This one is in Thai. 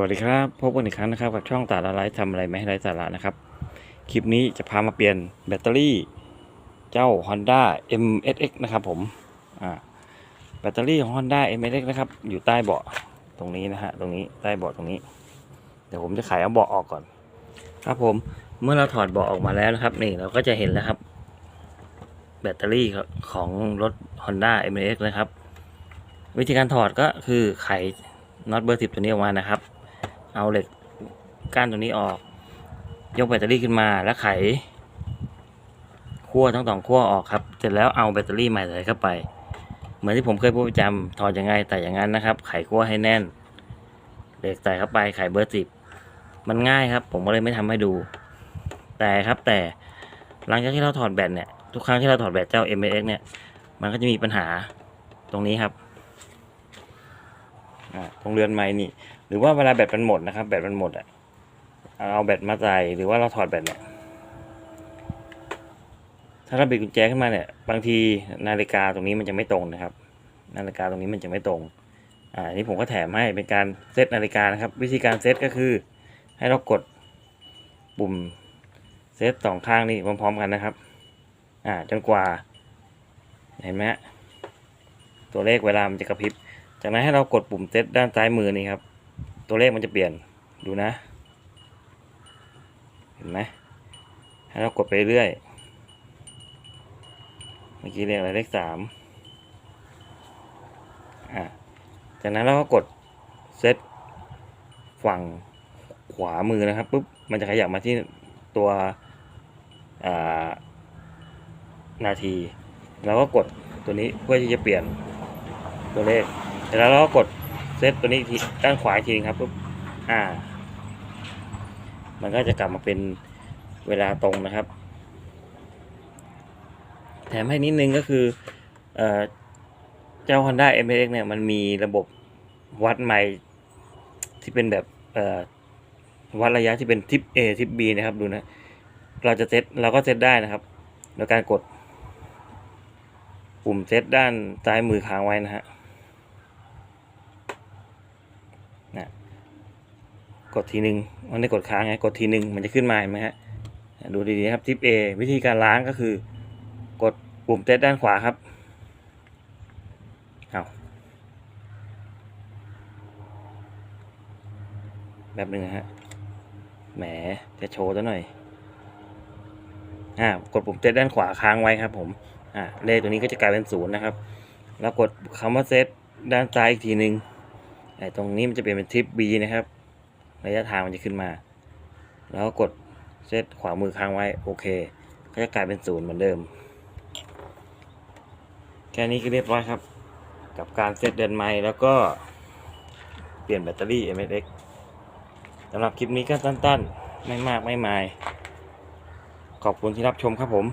วัสดีครับ พบกันอีกครั้งนะครับกับช่องตาละไลฟ์ทำอะไรไม่ให้ไร้สาระนะครับ คลิปนี้จะพามาเปลี่ยนแบตเตอรี่เจ้า Honda MSX นะครับผมแบตเตอรี่ของ Honda MSX นะครับ อยู่ใต้เบาะตรงนี้นะฮะตรงนี้ใต้เบาะตรงนี้ เดี๋ยวผมจะไขเอาเบาะออกก่อน ครับผมเมื่อเราถอดเบาะออกมาแล้วนะครับ นี่เราก็จะเห็นแล้วครับ แบตเตอรี่ของรถ Honda MSX นะครับ วิธีการถอดก็คือไขน็อตเบอร์สิบตัวนี้ออกมานะครับ เอาเหล็กก้านตัวนี้ออก ยกแบตเตอรี่ขึ้นมาแล้วไขขั้วทั้งสองขั้วออกครับ เสร็จแล้วเอาแบตเตอรี่ใหม่ใส่เข้าไป เหมือนที่ผมเคยพูดประจำถอดยังไงแต่อย่างนั้นนะครับ ไขขั้วให้แน่นเหล็กใส่เข้าไปไขเบอร์สิบมันง่ายครับ ผมก็เลยไม่ทำให้ดู แต่ครับแต่หลังจากที่เราถอดแบตเนี่ยทุกครั้งที่เราถอดแบตเจ้า m x เนี่ยมันก็จะมีปัญหาตรงนี้ครับ ตรงเรือนไม้นี่ หรือว่าเวลาแบตมันหมดนะครับ แบตมันหมดอะเอาแบตมาใส่หรือว่าเราถอดแบตเนี่ยถ้าเราบิดกุญแจขึ้นมาเนี่ย บางทีนาฬิกาตรงนี้มันจะไม่ตรงนะครับ นาฬิกาตรงนี้มันจะไม่ตรง อ่าอันนี้ผมก็แถมให้เป็นการเซตนาฬิกานะครับ วิธีการเซตก็คือ ให้เรากดปุ่มเซตสองข้างนี่พร้อมๆกันนะครับ อ่าจนกว่า เห็นไหมฮะตัวเลขเวลามันจะกระพริบ จากนั้นให้เรากดปุ่มเซตด้านซ้ายมือนี่ครับ ตัวเลขมันจะเปลี่ยนดูนะ เห็นไหมให้เรากดไปเรื่อยเมื่อกี้เลขอะไรเลขสามอะจากนั้นเราก็กดเซตฝั่งขวามือนะครับปุ๊บมันจะขยับมาที่ตัวนาทีเราก็กดตัวนี้เพื่อที่จะเปลี่ยนตัวเลข เสร็จแล้วเราก็กดเซตตัวนี้อีกทีด้านขวาอีกทีนึงครับปุ๊บอ่า มันก็จะกลับมาเป็นเวลาตรงนะครับ แถมให้นิดนึงก็คือเอ่อเจ้า Honda m x เนี่ยมันมีระบบวัดไมล์ที่เป็นแบบเอ่อวัดระยะที่เป็นทิป A ทิป B นะครับดูนะ เราจะเซตเราก็เซตได้นะครับ โดยการกดปุ่มเซตด้านซ้ายมือค้างไว้นะฮะ กดทีหนึ่งมันได้กดค้างไงกดทีหนึ่งมันจะขึ้นมาเห็นไหมฮะดูดีๆครับทิป A วิธีการล้างก็คือ กดปุ่มเซตด้านขวาครับเอาแบบหนึ่งฮะแหมจะโชว์ซะหน่อยอ่ากดปุ่มเซตด้านขวาค้างไว้ครับผมอ่าเลขตัวนี้ก็จะกลายเป็นศูนย์นะครับ แล้วกดคำว่าเซตด้านซ้ายอีกทีหนึ่งไอ้ตรงนี้มันจะเปลี่ยนเป็นทิป B นะครับ ระยะทางมันจะขึ้นมา แล้วก็กดเซตขวามือค้างไว้โอเค ก็จะกลายเป็นศูนย์เหมือนเดิม แค่นี้ก็เรียบร้อยครับ กับการเซตเดินไม้แล้วก็เปลี่ยนแบตเตอรี่ MSX สำหรับคลิปนี้ก็สั้นๆ ไม่มากไม่มาย ขอบคุณที่รับชมครับผม